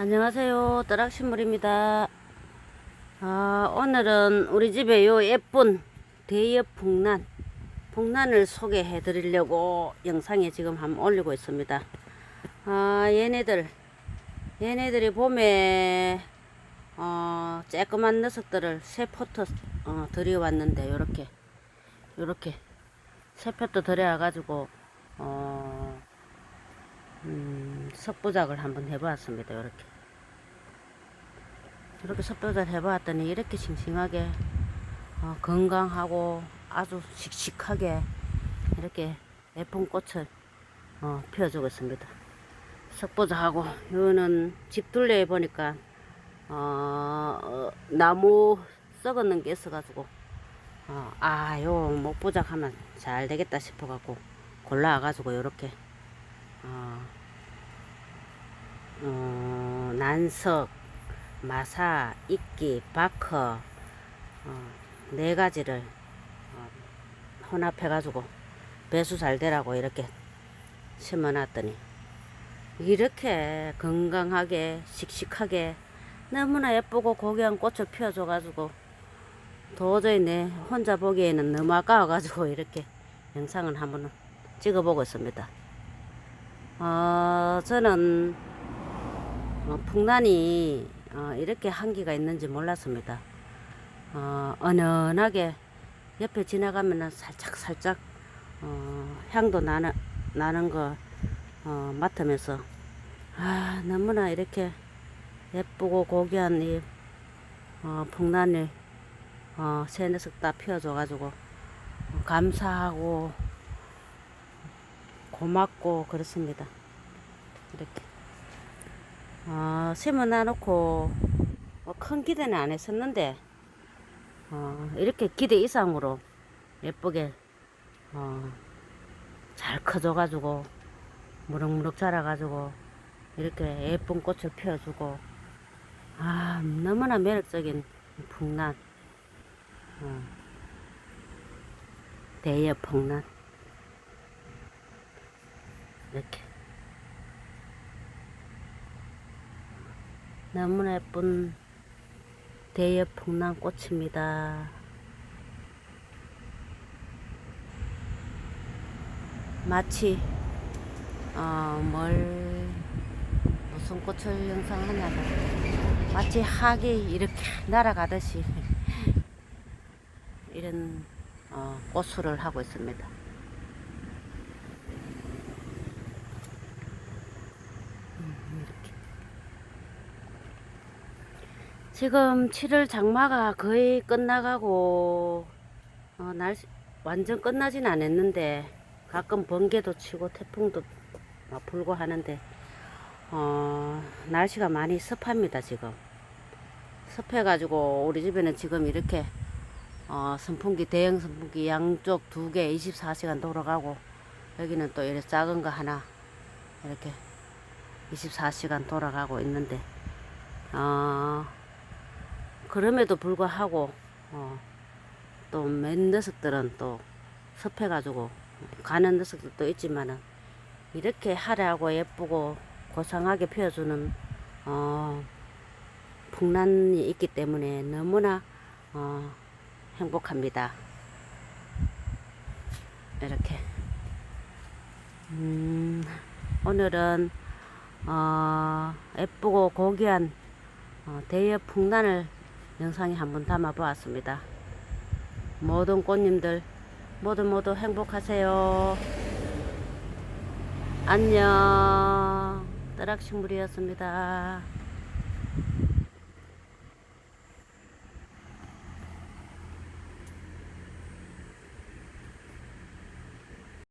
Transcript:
안녕하세요. 떠락신물입니다. 아, 오늘은 우리 집에 요 예쁜 대엽 풍란, 풍란을 소개해 드리려고 영상에 지금 한번 올리고 있습니다. 아, 얘네들, 얘네들이 봄에, 어, 쬐끄만 녀석들을 새 포트, 어, 들여왔는데, 요렇게, 요렇게, 새 포트 들여와 가지고, 어, 음, 석부작을 한번 해보았습니다. 이렇게 이렇게 석부작을 해보았더니 이렇게 싱싱하게 어, 건강하고 아주 씩씩하게 이렇게 예쁜 꽃을 어, 피워주고 있습니다. 석부작하고 이거는 집 둘레에 보니까 어, 어, 나무 썩었는 게 있어가지고 어, 아, 요 목부작 하면 잘 되겠다 싶어갖고 골라와가지고 요렇게 어, 어, 난석, 마사, 이끼, 바커 어, 네 가지를 어, 혼합해가지고 배수 잘 되라고 이렇게 심어놨더니 이렇게 건강하게 씩씩하게 너무나 예쁘고 고귀한 꽃을 피워줘가지고 도저히 내 혼자 보기에는 너무 아까워가지고 이렇게 영상을 한번 찍어보고 있습니다. 어, 저는 어, 풍란이 어, 이렇게 한기가 있는지 몰랐습니다. 어, 은은하게 옆에 지나가면은 살짝 살짝 어, 향도 나는 나는 거 어, 맡으면서 아 너무나 이렇게 예쁘고 고귀한 이 어, 풍란을 어, 새 녀석 다 피워줘가지고 어, 감사하고 고맙고 그렇습니다. 이렇게 어, 심어놔 놓고 뭐 큰 기대는 안 했었는데 어, 이렇게 기대 이상으로 예쁘게 어, 잘 커져가지고 무럭무럭 자라가지고 이렇게 예쁜 꽃을 피워주고 아 너무나 매력적인 풍란 어, 대여 풍란 이렇게 너무나 예쁜 대여 풍란 꽃입니다. 마치 어 뭘 무슨 꽃을 영상하냐고 마치 학이 이렇게 날아가듯이 이런 어, 꽃수를 하고 있습니다. 지금 7월 장마가 거의 끝나가고 어, 날씨 완전 끝나진 않았는데 가끔 번개도 치고 태풍도 막 불고 하는데 어, 날씨가 많이 습합니다 지금. 습해 가지고 우리 집에는 지금 이렇게 어, 선풍기 대형 선풍기 양쪽 두 개 24시간 돌아가고 여기는 또 이렇게 작은 거 하나 이렇게 24시간 돌아가고 있는데 어, 그럼에도 불구하고 어, 또몇 녀석들은 또 섭해가지고 가는 녀석들도 있지만은 이렇게 화려하고 예쁘고 고상하게 피워주는 어, 풍란이 있기 때문에 너무나 어, 행복합니다. 이렇게 음, 오늘은 어, 예쁘고 고귀한 어, 대여 풍란을 영상에 한번 담아 보았습니다. 모든 꽃님들 모두 모두 행복하세요. 안녕. 떠락식물이었습니다.